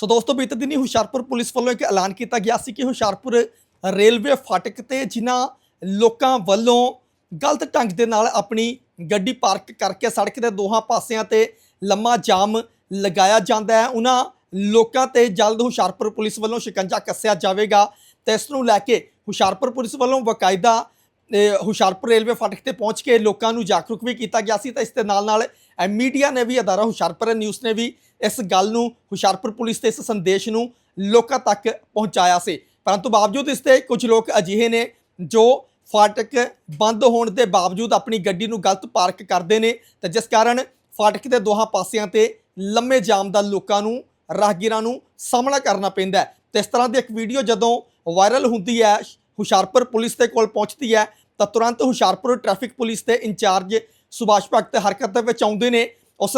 ਸੋ ਦੋਸਤੋ, ਬੀਤੇ ਦਿਨੀ ਹੁਸ਼ਿਆਰਪੁਰ ਪੁਲਿਸ ਵੱਲੋਂ ਇੱਕ ਐਲਾਨ ਕੀਤਾ ਗਿਆ ਸੀ ਕਿ ਹੁਸ਼ਿਆਰਪੁਰ ਰੇਲਵੇ ਫਾਟਕ ਤੇ ਜਿਨ੍ਹਾਂ ਲੋਕਾਂ ਵੱਲੋਂ ਗਲਤ ਢੰਗ ਦੇ ਨਾਲ ਆਪਣੀ ਗੱਡੀ ਪਾਰਕ ਕਰਕੇ ਸੜਕ ਦੇ ਦੋਹਾਂ ਪਾਸਿਆਂ ਤੇ ਲੰਮਾ ਜਾਮ ਲਗਾਇਆ ਜਾਂਦਾ ਹੈ। ਉਹਨਾਂ ਲੋਕਾਂ ਤੇ ਜਲਦ ਹੁਸ਼ਿਆਰਪੁਰ ਪੁਲਿਸ ਵੱਲੋਂ ਸ਼ਿਕੰਜਾ ਕੱਸਿਆ ਜਾਵੇਗਾ ਤੇ ਇਸ ਨੂੰ ਲੈ ਕੇ ਹੁਸ਼ਿਆਰਪੁਰ ਪੁਲਿਸ ਵੱਲੋਂ ਬਕਾਇਦਾ ਹੁਸ਼ਿਆਰਪੁਰ ਰੇਲਵੇ ਫਾਟਕ ਤੇ ਪਹੁੰਚ ਕੇ ਲੋਕਾਂ ਨੂੰ ਜਾਗਰੂਕ ਵੀ ਕੀਤਾ ਗਿਆ ਸੀ ਤਾਂ ਇਸ ਦੇ ਨਾਲ ਨਾਲ ਮੀਡੀਆ ਨੇ ਵੀ, ਅਦਾਰਾ ਹੁਸ਼ਿਆਰਪੁਰ ਨਿਊਜ਼ ਨੇ ਵੀ ਇਸ ਗੱਲ ਨੂੰ, ਹੁਸ਼ਿਆਰਪੁਰ ਪੁਲਿਸ ਤੇ ਇਸ ਸੰਦੇਸ਼ ਨੂੰ ਲੋਕਾਂ ਤੱਕ ਪਹੁੰਚਾਇਆ ਸੀ। ਪਰੰਤੂ ਬਾਵਜੂਦ ਇਸ ਤੇ ਕੁਝ ਲੋਕ ਅਜਿਹੇ ਨੇ ਜੋ ਫਾਟਕ ਬੰਦ ਹੋਣ ਦੇ ਬਾਵਜੂਦ ਆਪਣੀ ਗੱਡੀ ਨੂੰ ਗਲਤ ਪਾਰਕ ਕਰਦੇ ਨੇ ਤੇ ਜਿਸ ਕਾਰਨ ਫਾਟਕ ਦੇ ਦੋਹਾਂ ਪਾਸਿਆਂ ਤੇ ਲੰਮੇ ਜਾਮ ਦਾ ਲੋਕਾਂ ਨੂੰ, ਰਾਹਗੀਰਾਂ ਨੂੰ ਸਾਹਮਣਾ ਕਰਨਾ ਪੈਂਦਾ ਹੈ। ਤੇ ਇਸ ਤਰ੍ਹਾਂ ਦੀ ਇੱਕ ਵੀਡੀਓ ਜਦੋਂ ਵਾਇਰਲ ਹੁੰਦੀ ਹੈ, ਹੁਸ਼ਿਆਰਪੁਰ ਪੁਲਿਸ ਦੇ ਕੋਲ ਪਹੁੰਚਦੀ ਹੈ, ਤਾਂ ਤੁਰੰਤ ਹੁਸ਼ਿਆਰਪੁਰ ਟ੍ਰੈਫਿਕ ਪੁਲਿਸ ਦੇ ਇੰਚਾਰਜ ਸੁਭਾਸ਼ ਭਗਤ ਹਰਕਤ ਦੇ ਵਿੱਚ ਆਉਂਦੇ ਨੇ। ਉਸ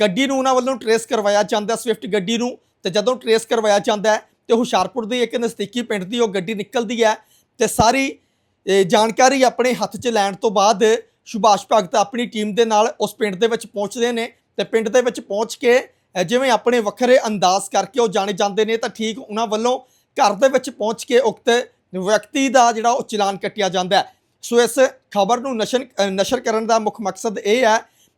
ਗੱਡੀ ਨੂੰ ਉਹਨਾਂ ਵੱਲੋਂ ਟਰੇਸ ਕਰਵਾਇਆ ਜਾਂਦਾ ਸਵਿਫਟ ਗੱਡੀ ਨੂੰ। ਤੇ ਜਦੋਂ ਟਰੇਸ ਕਰਵਾਇਆ ਜਾਂਦਾ ਹੈ, ਤੇ ਹੁਸ਼ਿਆਰਪੁਰ ਦੇ ਇੱਕ ਨਜ਼ਦੀਕੀ ਪਿੰਡ ਦੀ ਉਹ ਗੱਡੀ ਨਿਕਲਦੀ ਹੈ। ਤੇ ਸਾਰੀ ਜਾਣਕਾਰੀ ਆਪਣੇ ਹੱਥ 'ਚ ਲੈਣ ਤੋਂ ਬਾਅਦ ਸੁਭਾਸ਼ ਭਗਤ ਆਪਣੀ ਟੀਮ ਦੇ ਨਾਲ ਉਸ ਪਿੰਡ ਦੇ ਵਿੱਚ ਪਹੁੰਚਦੇ ਨੇ। ਤੇ ਪਿੰਡ ਦੇ ਵਿੱਚ ਪਹੁੰਚ ਕੇ ਜਿਵੇਂ ਆਪਣੇ ਵੱਖਰੇ ਅੰਦਾਜ਼ ਕਰਕੇ ਉਹ ਜਾਣੇ ਜਾਂਦੇ ਨੇ, ਤਾਂ ਠੀਕ ਉਹਨਾਂ ਵੱਲੋਂ ਘਰ ਦੇ ਵਿੱਚ ਪਹੁੰਚ ਕੇ ਉਕਤ ਵਿਅਕਤੀ ਦਾ ਜਿਹੜਾ ਉਹ ਚਲਾਨ ਕੱਟਿਆ ਜਾਂਦਾ ਹੈ। ਸੋ ਇਸ ਖਬਰ ਨੂੰ ਨਸ਼ਰ ਨਸ਼ਰ ਕਰਨ ਦਾ ਮੁੱਖ ਮਕਸਦ ਇਹ ਹੈ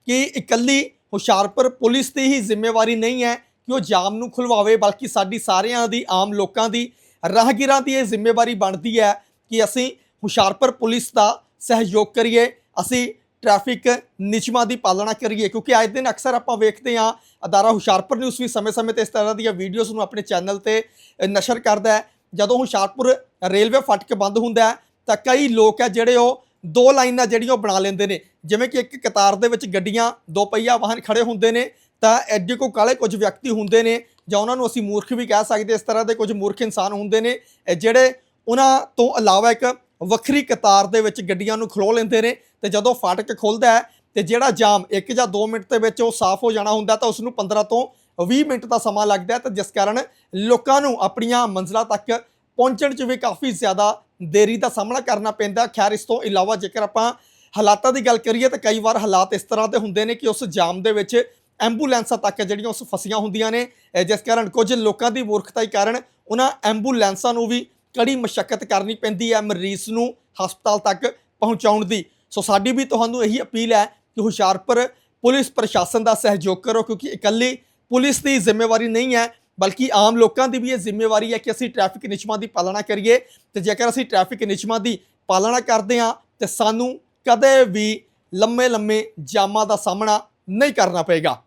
ਕਿ ਇਕੱਲੀ ਹੁਸ਼ਿਆਰਪੁਰ ਪੁਲਿਸ ਦੀ ਹੀ ਜ਼ਿੰਮੇਵਾਰੀ ਨਹੀਂ ਹੈ ਕਿ ਉਹ ਜਾਮ ਨੂੰ ਖੁਲਵਾਵੇ, ਬਲਕਿ ਸਾਡੀ ਸਾਰਿਆਂ ਦੀ, ਆਮ ਲੋਕਾਂ ਦੀ ਰਾਹਗੀਰਾਂ ਦੀ ਇਹ ਜ਼ਿੰਮੇਵਾਰੀ ਬਣਦੀ ਹੈ ਕਿ ਅਸੀਂ ਹੁਸ਼ਿਆਰਪੁਰ ਪੁਲਿਸ ਦਾ ਸਹਿਯੋਗ ਕਰੀਏ, ਅਸੀਂ ਟ੍ਰੈਫਿਕ ਨਿਯਮਾਂ ਦੀ ਪਾਲਣਾ ਕਰੀਏ। ਕਿਉਂਕਿ ਅੱਜ ਦਿਨ ਅਕਸਰ ਆਪਾਂ ਵੇਖਦੇ ਹਾਂ, ਅਦਾਰਾ ਹੁਸ਼ਿਆਰਪੁਰ ਨਿਊਜ਼ ਵੀ ਸਮੇਂ-ਸਮੇਂ ਤੇ ਇਸ ਤਰ੍ਹਾਂ ਦੀਆਂ ਵੀਡੀਓਜ਼ ਨੂੰ ਆਪਣੇ ਚੈਨਲ ਤੇ ਨਸ਼ਰ ਕਰਦਾ ਹੈ। ਜਦੋਂ ਹੁਸ਼ਿਆਰਪੁਰ ਰੇਲਵੇ ਫਾਟਕ ਬੰਦ ਹੁੰਦਾ ਹੈ ਤਾਂ ਕਈ ਲੋਕ ਹੈ ਜਿਹੜੇ ਉਹ ਦੋ ਲਾਈਨਾਂ ਜਿਹੜੀਆਂ ਉਹ ਬਣਾ ਲੈਂਦੇ ਨੇ। ਜਿਵੇਂ ਕਿ ਇੱਕ ਕਤਾਰ ਦੇ ਵਿੱਚ ਗੱਡੀਆਂ, ਦੋ ਪਹੀਆ ਵਾਹਨ ਖੜੇ ਹੁੰਦੇ ਨੇ, ਤਾਂ ਐਡੇ ਕੋ ਕਾਲੇ ਕੁਝ ਵਿਅਕਤੀ ਹੁੰਦੇ ਨੇ ਜਾਂ ਉਹਨਾਂ ਨੂੰ ਅਸੀਂ ਮੂਰਖ ਵੀ ਕਹਿ ਸਕਦੇ ਇਸ ਤਰ੍ਹਾਂ ਦੇ ਕੁਝ ਮੂਰਖ ਇਨਸਾਨ ਹੁੰਦੇ ਨੇ ਜਿਹੜੇ ਉਹਨਾਂ ਤੋਂ ਇਲਾਵਾ ਇੱਕ ਵੱਖਰੀ ਕਤਾਰ ਦੇ ਵਿੱਚ ਗੱਡੀਆਂ ਨੂੰ ਖਲੋ ਲੈਂਦੇ ਨੇ ਤੇ ਜਦੋਂ ਫਾਟਕ ਖੁੱਲਦਾ ਹੈ ਤੇ ਜਿਹੜਾ ਜਾਮ 1 ਜਾਂ 2 ਮਿੰਟ ਦੇ ਵਿੱਚ ਉਹ ਸਾਫ਼ ਹੋ ਜਾਣਾ ਹੁੰਦਾ ਤਾਂ ਉਸ ਨੂੰ 15 ਤੋਂ 20 ਮਿੰਟ ਦਾ ਸਮਾਂ ਲੱਗਦਾ ਹੈ ਜਿਸ ਕਾਰਨ ਲੋਕਾਂ ਨੂੰ ਆਪਣੀਆਂ ਮੰਜ਼ਲਾਂ ਤੱਕ ਪਹੁੰਚਣ 'ਚ ਵੀ ਕਾਫੀ ਜ਼ਿਆਦਾ ਦੇਰੀ ਦਾ ਸਾਹਮਣਾ ਕਰਨਾ ਪੈਂਦਾ। ਖੈਰ, ਇਸ ਤੋਂ ਇਲਾਵਾ ਜੇਕਰ ਆਪਾਂ ਹਾਲਾਤਾਂ ਦੀ ਗੱਲ ਕਰੀਏ ਤਾਂ ਕਈ ਵਾਰ ਹਾਲਾਤ ਇਸ ਤਰ੍ਹਾਂ ਦੇ ਹੁੰਦੇ ਨੇ ਕਿ ਉਸ ਜਾਮ ਦੇ ਵਿੱਚ ਐਂਬੂਲੈਂਸਾਂ ਤੱਕ ਜਿਹੜੀਆਂ ਉਸ ਫਸੀਆਂ ਹੁੰਦੀਆਂ ਨੇ ਜਿਸ ਕਾਰਨ ਕੁਝ ਲੋਕਾਂ ਦੀ ਮੂਰਖਤਾ ਕਾਰਨ ਉਹਨਾਂ ਐਂਬੂਲੈਂਸਾਂ ਨੂੰ ਵੀ ਕੜੀ ਮਸ਼ੱਕਤ ਕਰਨੀ ਪੈਂਦੀ ਹੈ ਮਰੀਜ਼ ਨੂੰ ਹਸਪਤਾਲ ਤੱਕ ਪਹੁੰਚਾਉਣ ਦੀ। ਸੋ ਸਾਡੀ ਵੀ ਤੁਹਾਨੂੰ ਇਹੀ ਅਪੀਲ ਹੈ ਕਿ ਹੁਸ਼ਿਆਰਪੁਰ ਪੁਲਿਸ ਪ੍ਰਸ਼ਾਸਨ ਦਾ ਸਹਿਯੋਗ ਕਰੋ ਕਿਉਂਕਿ ਇਕੱਲੀ ਪੁਲਿਸ ਦੀ ਜ਼ਿੰਮੇਵਾਰੀ ਨਹੀਂ ਹੈ ਬਲਕਿ ਆਮ ਲੋਕਾਂ ਦੀ ਵੀ ਇਹ ਜ਼ਿੰਮੇਵਾਰੀ ਹੈ ਕਿ ਅਸੀਂ ਟ੍ਰੈਫਿਕ ਨਿਯਮਾਂ ਦੀ ਪਾਲਣਾ ਕਰੀਏ ਤੇ ਜੇਕਰ ਅਸੀਂ ਟ੍ਰੈਫਿਕ ਨਿਯਮਾਂ ਦੀ ਪਾਲਣਾ ਕਰਦੇ ਹਾਂ ਤੇ ਸਾਨੂੰ ਕਦੇ ਵੀ ਲੰਮੇ ਲੰਮੇ ਜਾਮਾਂ ਦਾ ਸਾਹਮਣਾ ਨਹੀਂ ਕਰਨਾ ਪਏਗਾ।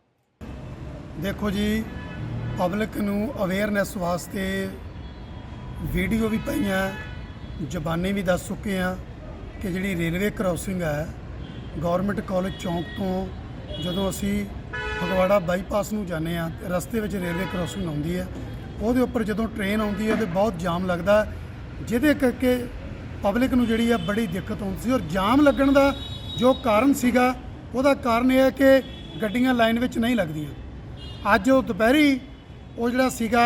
ਦੇਖੋ ਜੀ ਪਬਲਿਕ ਨੂੰ ਅਵੇਅਰਨੈਸ ਵਾਸਤੇ ਵੀਡੀਓ ਵੀ ਪਈਆਂ, ਜ਼ਬਾਨੀ ਵੀ ਦੱਸ ਚੁੱਕੇ ਆ ਕਿ ਜਿਹੜੀ ਰੇਲਵੇ ਕ੍ਰਾਸਿੰਗ ਹੈ ਗਵਰਨਮੈਂਟ ਕਾਲਜ ਚੌਂਕ ਤੋਂ ਜਦੋਂ ਅਸੀਂ ਫਗਵਾੜਾ ਬਾਈਪਾਸ ਨੂੰ ਜਾਂਦੇ ਆ ਰਸਤੇ ਵਿੱਚ ਰੇਲਵੇ ਕ੍ਰਾਸਿੰਗ ਆਉਂਦੀ ਹੈ। ਉਹਦੇ ਉੱਪਰ ਜਦੋਂ ਟ੍ਰੇਨ ਆਉਂਦੀ ਹੈ ਤੇ ਬਹੁਤ ਜਾਮ ਲੱਗਦਾ ਜਿਹਦੇ ਕਰਕੇ ਪਬਲਿਕ ਨੂੰ ਜਿਹੜੀ ਆ ਬੜੀ ਦਿੱਕਤ ਆਉਂਦੀ ਸੀ ਔਰ ਜਾਮ ਲੱਗਣ ਦਾ ਜੋ ਕਾਰਨ ਸੀਗਾ, ਉਹਦਾ ਕਾਰਨ ਇਹ ਹੈ ਕਿ ਗੱਡੀਆਂ ਲਾਈਨ ਵਿੱਚ ਨਹੀਂ ਲੱਗਦੀਆਂ। ਅੱਜ ਉਹ ਦੁਪਹਿਰੀ ਉਹ ਜਿਹੜਾ ਸੀਗਾ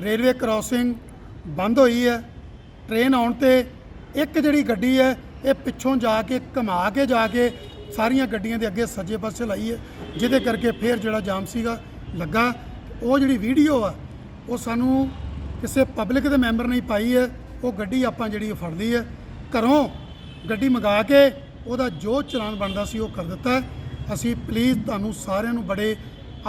ਰੇਲਵੇ ਕ੍ਰਾਸਿੰਗ ਬੰਦ ਹੋਈ ਹੈ। ਟ੍ਰੇਨ ਆਉਣ ਤੇ ਇੱਕ ਜਿਹੜੀ ਗੱਡੀ ਹੈ, ਇਹ ਪਿੱਛੋਂ ਜਾ ਕੇ ਘੁਮਾ ਕੇ ਜਾ ਕੇ ਸਾਰੀਆਂ ਗੱਡੀਆਂ ਦੇ ਅੱਗੇ ਸੱਜੇ ਪਾਸੇ ਲਾਈ ਹੈ। ਜਿਹਦੇ ਕਰਕੇ ਫੇਰ ਜਿਹੜਾ ਜਾਮ ਸੀਗਾ, ਲੱਗਾ। ਉਹ ਜਿਹੜੀ ਵੀਡੀਓ ਆ, ਉਹ ਸਾਨੂੰ ਕਿਸੇ ਪਬਲਿਕ ਦੇ ਮੈਂਬਰ ਨੇ ਪਾਈ ਹੈ। ਉਹ ਗੱਡੀ ਆਪਾਂ ਜਿਹੜੀ ਉਹ ਫੜ ਲਈ ਹੈ। ਘਰੋਂ ਗੱਡੀ ਮੰਗਾ ਕੇ ਉਹਦਾ ਜੋ ਚਲਾਨ ਬਣਦਾ ਸੀ ਉਹ ਕਰ ਦਿੱਤਾ ਅਸੀਂ ਪਲੀਜ਼ ਤੁਹਾਨੂੰ ਸਾਰਿਆਂ ਨੂੰ ਬੜੇ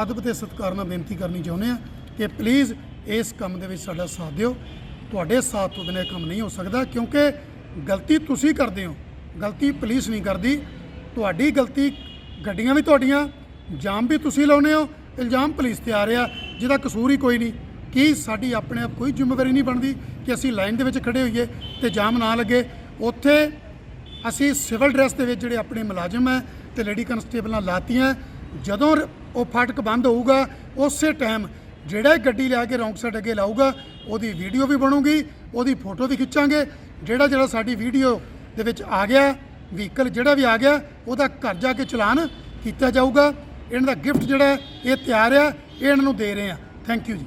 ਅਦਬ ਤੇ ਸਤਿਕਾਰ ਨਾਲ ਬੇਨਤੀ ਕਰਨੀ ਚਾਹੁੰਦੇ ਹਾਂ ਕਿ ਪਲੀਜ਼ ਇਸ ਕੰਮ ਦੇ ਵਿੱਚ ਸਾਡਾ ਸਾਥ ਦਿਓ। ਤੁਹਾਡੇ ਸਾਥ ਤੋਂ ਬਿਨਾਂ ਕੰਮ ਨਹੀਂ ਹੋ ਸਕਦਾ ਕਿਉਂਕਿ ਗਲਤੀ ਤੁਸੀਂ ਕਰਦੇ ਹੋ। ਗਲਤੀ ਪੁਲਿਸ ਨਹੀਂ ਕਰਦੀ। ਤੁਹਾਡੀ ਗਲਤੀ ਗੱਡੀਆਂ ਵੀ ਤੁਹਾਡੀਆਂ ਜਾਮ ਵੀ ਤੁਸੀਂ ਲਾਉਨੇ ਹੋ, ਇਲਜ਼ਾਮ ਪੁਲਿਸ ਤੇ ਆ ਰਿਹਾ, ਜਿਹਦਾ ਕਸੂਰ ਹੀ ਕੋਈ ਨਹੀਂ। ਕੀ ਸਾਡੀ ਆਪਣੇ ਆਪ ਕੋਈ ਜ਼ਿੰਮੇਵਾਰੀ ਨਹੀਂ ਬਣਦੀ ਕਿ ਅਸੀਂ ਲਾਈਨ ਦੇ ਵਿੱਚ ਖੜੇ ਹੋਈਏ ਤੇ ਜਾਮ ਨਾ ਲੱਗੇ? ਉੱਥੇ ਅਸੀਂ ਸਿਵਲ ਡਰੈਸ ਦੇ ਵਿੱਚ ਜਿਹੜੇ ਆਪਣੇ ਮੁਲਾਜ਼ਮ ਹੈ ਤੇ ਲੇਡੀ ਕਨਸਟੇਬਲਾਂ ਲਾਤੀਆਂ। ਜਦੋਂ ਉਹ ਫਾਟਕ ਬੰਦ ਹੋਊਗਾ, ਉਸੇ ਟਾਈਮ ਜਿਹੜਾ ਗੱਡੀ ਲਿਆ ਕੇ ਰੌਂਗ ਸਾਈਡ ਅੱਗੇ ਲਾਊਗਾ, ਉਹਦੀ ਵੀਡੀਓ ਵੀ ਬਣੂਗੀ, ਉਹਦੀ ਫੋਟੋ ਵੀ ਖਿੱਚਾਂਗੇ। ਜਿਹੜਾ ਜਿਹੜਾ ਸਾਡੀ ਵੀਡੀਓ ਦੇ ਵਿੱਚ ਆ ਗਿਆ ਵਹੀਕਲ ਜਿਹੜਾ ਵੀ ਆ ਗਿਆ, ਉਹਦਾ ਘਰ ਜਾ ਕੇ ਚਲਾਨ ਕੀਤਾ ਜਾਊਗਾ। ਇਹਨਾਂ ਦਾ ਗਿਫਟ ਜਿਹੜਾ ਇਹ ਤਿਆਰ ਆ, ਇਹ ਇਹਨਾਂ ਨੂੰ ਦੇ ਰਹੇ ਆ। ਥੈਂਕ ਯੂ ਜੀ।